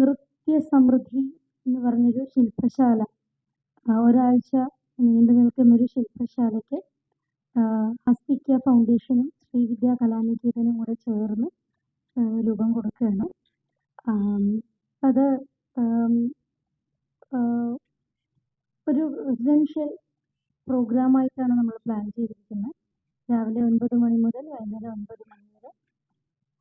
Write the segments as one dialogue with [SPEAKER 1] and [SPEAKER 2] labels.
[SPEAKER 1] നൃത്യ സമൃദ്ധി എന്ന് പറഞ്ഞൊരു ശില്പശാല. ഒരാഴ്ച നീണ്ടു നിൽക്കുന്നൊരു ശില്പശാലയ്ക്ക് ഹസ്തിക്ക ഫൗണ്ടേഷനും ശ്രീവിദ്യ കലാനികേതനും കൂടെ ചേർന്ന് രൂപം കൊടുക്കുകയാണ്. അത് ഒരു റെസിഡൻഷ്യൽ പ്രോഗ്രാമായിട്ടാണ് നമ്മൾ പ്ലാൻ ചെയ്തിരിക്കുന്നത്. രാവിലെ ഒൻപത് മണി മുതൽ വൈകുന്നേരം ഒൻപത് മണി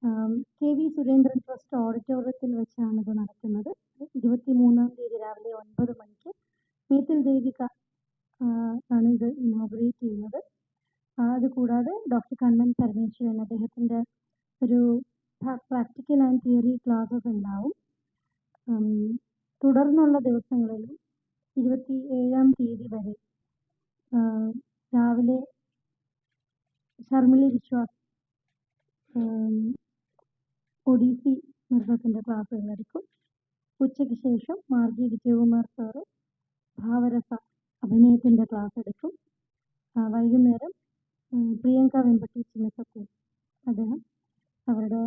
[SPEAKER 1] കെ വി സുരേന്ദ്രൻ ട്രസ്റ്റ് ഓഡിറ്റോറിയത്തിൽ വെച്ചാണ് ഇത് നടക്കുന്നത്. ഇരുപത്തി മൂന്നാം തീയതി രാവിലെ ഒൻപത് മണിക്ക് മീത്തിൽ ദേവിക ആണ് ഇത് ഇനോഗ്രേറ്റ് ചെയ്യുന്നത്. അതുകൂടാതെ അത് കൂടാതെ ഡോക്ടർ കണ്ണൻ പരമേശ്വരൻ അദ്ദേഹത്തിന്റെ ഒരു പ്രാക്ടിക്കൽ ആൻഡ് തിയറി ക്ലാസ്സസ് ഉണ്ടാവും. തുടർന്നുള്ള ദിവസങ്ങളിലും ഇരുപത്തി ഏഴാം തീയതി വരെ രാവിലെ ശർമിളി വിശ്വാസ് ഒഡീസി നൃത്തത്തിന്റെ ക്ലാസ്സുകളായിരിക്കും. ഉച്ചയ്ക്ക് ശേഷം മാർഗി വിജയകുമാർ സാറ് ഭാവരസ അഭിനയത്തിന്റെ ക്ലാസ് എടുക്കും. വൈകുന്നേരം പ്രിയങ്ക വെമ്പട്ടി ചിന്നസത്യം അദ്ദേഹം അവരുടെ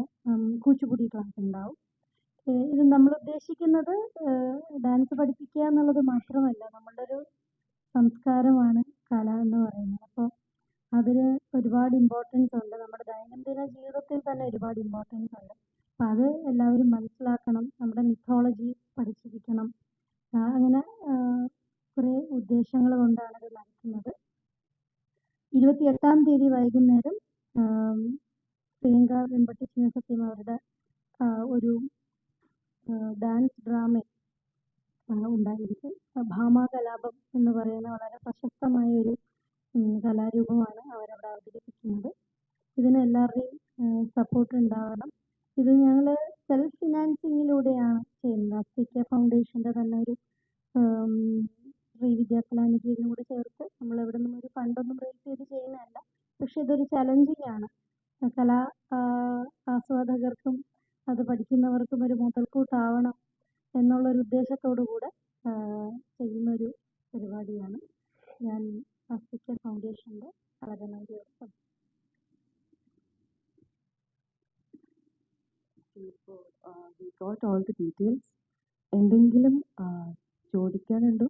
[SPEAKER 1] കൂച്ചുപുടി ക്ലാസ് ഉണ്ടാവും. ഇത് നമ്മൾ ഉദ്ദേശിക്കുന്നത് ഡാൻസ് പഠിപ്പിക്കുക എന്നുള്ളത് മാത്രമല്ല നമ്മളുടെ ഒരു സംസ്കാരമാണ് കല എന്ന് പറയുന്നത്. അപ്പോൾ അതിന് ഒരുപാട് ഇമ്പോർട്ടൻസ് ഉണ്ട്. നമ്മുടെ ദൈനംദിന ജീവിതത്തിൽ തന്നെ ഒരുപാട് ഇമ്പോർട്ടൻസ് ഉണ്ട്. അപ്പം അത് എല്ലാവരും മനസ്സിലാക്കണം നമ്മുടെ മിത്തോളജി പഠിച്ചിരിക്കണം. അങ്ങനെ കുറേ ഉദ്ദേശങ്ങൾ കൊണ്ടാണ് ഇത് ഇരുപത്തി ഇരുപത്തിയെട്ടാം തീയതി വൈകുന്നേരം പ്രിയങ്ക വെമ്പട്ടി ചിന്നസത്യം അവരുടെ ഒരു ഡാൻസ് ഡ്രാമ ഉണ്ടായിരിക്കും. ഭാമ കലാപം എന്ന് പറയുന്ന വളരെ പ്രശസ്തമായ ഒരു കലാരൂപമാണ് അവരവിടെ അവതരിപ്പിക്കുന്നത്. ഇതിന് എല്ലാവരുടെയും സപ്പോർട്ട് ഉണ്ടാവണം. ഇത് ഞങ്ങൾ സെൽഫ് ഫിനാൻസിങ്ങിലൂടെയാണ് ചെയ്യുന്നത്. അസ്തിക്യ ഫൗണ്ടേഷന്റെ തന്നെ ഒരു ശ്രീ കൂടി ചേർത്ത് നമ്മൾ എവിടെ നിന്നും ഒരു ഫണ്ടൊന്നും റേസ് ചെയ്ത് ചെയ്യുന്നതല്ല. പക്ഷെ ഇതൊരു ചലഞ്ചിങ് ആണ്. കലാ ആസ്വാദകർക്കും അത് പഠിക്കുന്നവർക്കും ഒരു മുതൽക്കൂട്ടാവണം എന്നുള്ളൊരു ഉദ്ദേശത്തോടു കൂടെ ചെയ്യുന്ന ചെയ്യുന്നൊരു പരിപാടിയാണ്. ഞാൻ അസ്തിക്യ ഫൗണ്ടേഷന്റെ വളരെ
[SPEAKER 2] എന്തെങ്കിലും ചോദിക്കാനുണ്ടോ?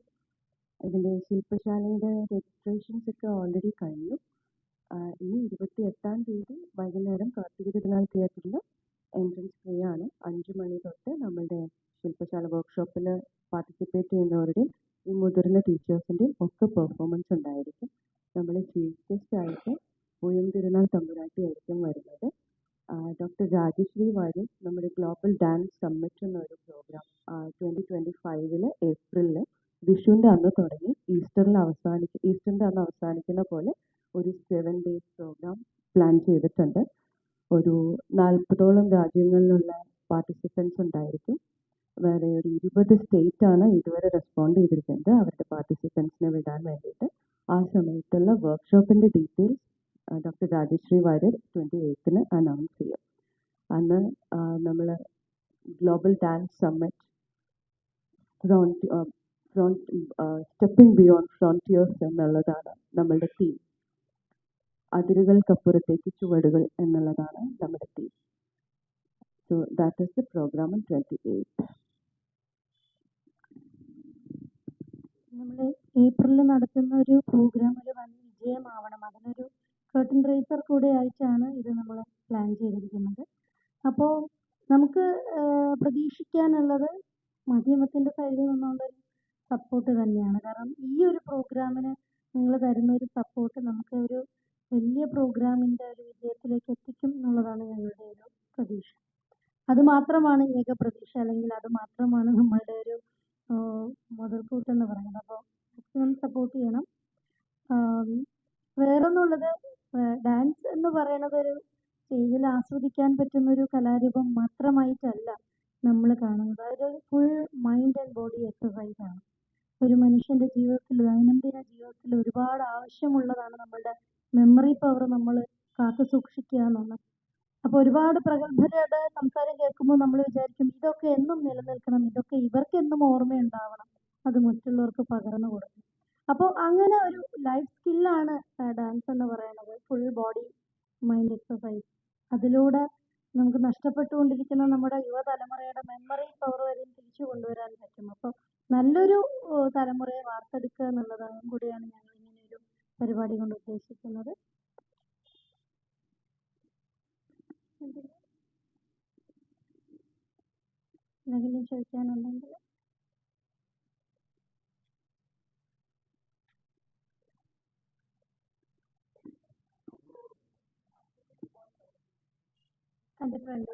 [SPEAKER 2] ഇതിന്റെ ശില്പശാലയുടെ രജിസ്ട്രേഷൻസ് ഒക്കെ ഓൾറെഡി കഴിഞ്ഞു. ഇനി ഇരുപത്തി എട്ടാം തീയതി വൈകുന്നേരം കാർത്തിക തിരുനാൾ തിയേറ്ററിൽ എൻട്രൻസ് ഫ്രീ ആണ്. അഞ്ച് മണി തൊട്ട് നമ്മളുടെ ശില്പശാല വർക്ക്ഷോപ്പിൽ പാർട്ടിസിപ്പേറ്റ് ചെയ്യുന്നവരുടെയും ഈ മുതിർന്ന ടീച്ചേഴ്സിന്റെയും ഒക്കെ പെർഫോമൻസ് ഉണ്ടായിരിക്കും. നമ്മൾ ചീഫ് ഗസ്റ്റ് ആയിട്ട് പൂയം തിരുനാൾ തമ്പുരാട്ടി ആയിരിക്കും വരുന്നത്. ഡോക്ടർ രാജശ്രീ വാര്യർ നമ്മുടെ ഗ്ലോബൽ ഡാൻസ് സമ്മിറ്റ് എന്നൊരു പ്രോഗ്രാം ട്വന്റി ട്വന്റി ഫൈവിൽ ഏപ്രിലിൽ വിഷുവിന്റെ അന്ന് തുടങ്ങി. ഈസ്റ്ററിൽ അവസാനിക്കും ഈസ്റ്ററിന്റെ അന്ന് അവസാനിക്കുന്ന പോലെ ഒരു സെവൻ ഡേയ്സ് പ്രോഗ്രാം പ്ലാൻ ചെയ്തിട്ടുണ്ട്. ഒരു നാൽപ്പതോളം രാജ്യങ്ങളിലുള്ള പാർട്ടിസിപ്പൻസ് ഉണ്ടായിരിക്കും. വേറെ ഒരു ഇരുപത് ആണ് ഇതുവരെ റെസ്പോണ്ട് ചെയ്തിരിക്കുന്നത്. അവരുടെ പാർട്ടിസിപ്പൻസിനെ വിടാൻ വേണ്ടിയിട്ട്. ആ സമയത്തുള്ള വർക്ക്ഷോപ്പിന്റെ details doctor Rajashree Warrier twenty എയ്ത്തിന് announce ചെയ്യും. അന്ന് നമ്മൾ global dance summit stepping beyond frontiers എന്നുള്ളതാണ് നമ്മളുടെ തീം അതിരുകൾക്കപ്പുറത്തേക്ക് ചുവടുകൾ എന്നുള്ളതാണ് നമ്മുടെ theme so that is the programme twenty eight
[SPEAKER 1] നമ്മൾ ഏപ്രിലിൽ നടത്തുന്ന ഒരു പ്രോഗ്രാം ഒരു വൻ വിജയമാവണം. അതിനൊരു കർട്ടൻ റൈസർ കൂടെ ആയിട്ടാണ് ഇത് നമ്മൾ പ്ലാൻ ചെയ്തിരിക്കുന്നത്. അപ്പോൾ നമുക്ക് പ്രതീക്ഷിക്കാനുള്ളത് മാധ്യമത്തിന്റെ സൈഡിൽ നിന്നുള്ളൊരു സപ്പോർട്ട് തന്നെയാണ്. കാരണം ഈ ഒരു പ്രോഗ്രാമിന് നിങ്ങൾ തരുന്ന ഒരു സപ്പോർട്ട് നമുക്ക് ഒരു വലിയ പ്രോഗ്രാമിന്റെ ഒരു വിജയത്തിലേക്ക് എത്തിക്കും എന്നുള്ളതാണ് ഞങ്ങളുടെ ഒരു പ്രതീക്ഷ. അത് മാത്രമാണ് ഏക പ്രതീക്ഷ അല്ലെങ്കിൽ അത് മാത്രമാണ് നമ്മളുടെ ഒരു ആഹ് മുതൽക്കൂട്ട് എന്ന് പറയുന്നത്. അപ്പോൾ മാക്സിമം സപ്പോർട്ട് ചെയ്യണം. വേറെ വേറൊന്നുള്ളത് ഡാൻസ് എന്ന് പറയുന്നത് ഒരു സ്റ്റേജിൽ ആസ്വദിക്കാൻ പറ്റുന്ന ഒരു കലാരൂപം മാത്രമായിട്ടല്ല നമ്മൾ കാണുന്നത്. അതൊരു full mind and body exercise ആണ്. ഒരു മനുഷ്യന്റെ ജീവിതത്തിൽ ദൈനംദിന ജീവിതത്തിൽ ഒരുപാട് ആവശ്യമുള്ളതാണ് നമ്മളുടെ മെമ്മറി പവർ നമ്മൾ കാത്തു സൂക്ഷിക്കുക എന്നുള്ളത്. അപ്പോൾ ഒരുപാട് പ്രഗത്ഭരുടെ സംസാരം കേൾക്കുമ്പോൾ നമ്മൾ വിചാരിക്കും ഇതൊക്കെ എന്നും നിലനിൽക്കണം ഇതൊക്കെ ഇവർക്ക് എന്നും ഓർമ്മയുണ്ടാവണം അത് മറ്റുള്ളവർക്ക് പകർന്നു കൊടുക്കും അപ്പോൾ അങ്ങനെ ഒരു ലൈഫ് സ്കില്ലാണ് ഡാൻസ് എന്ന് പറയുന്നത്. ഫുൾ ബോഡി മൈൻഡ് എക്സസൈസ് അതിലൂടെ നമുക്ക് നഷ്ടപ്പെട്ടുകൊണ്ടിരിക്കുന്ന നമ്മുടെ യുവതലമുറയുടെ മെമ്മറി പവർ വരെയും തിരിച്ചു കൊണ്ടുവരാൻ പറ്റും. അപ്പോൾ നല്ലൊരു തലമുറയെ വാർത്തെടുക്കുക എന്നുള്ളതാണ് കൂടിയാണ് ഞങ്ങൾ ഇങ്ങനെ ഒരു പരിപാടി കൊണ്ട് ഉദ്ദേശിക്കുന്നത്. എന്തെങ്കിലും ചോദിക്കാനുണ്ടെങ്കിൽ? എന്റെ ഫ്രണ്ട്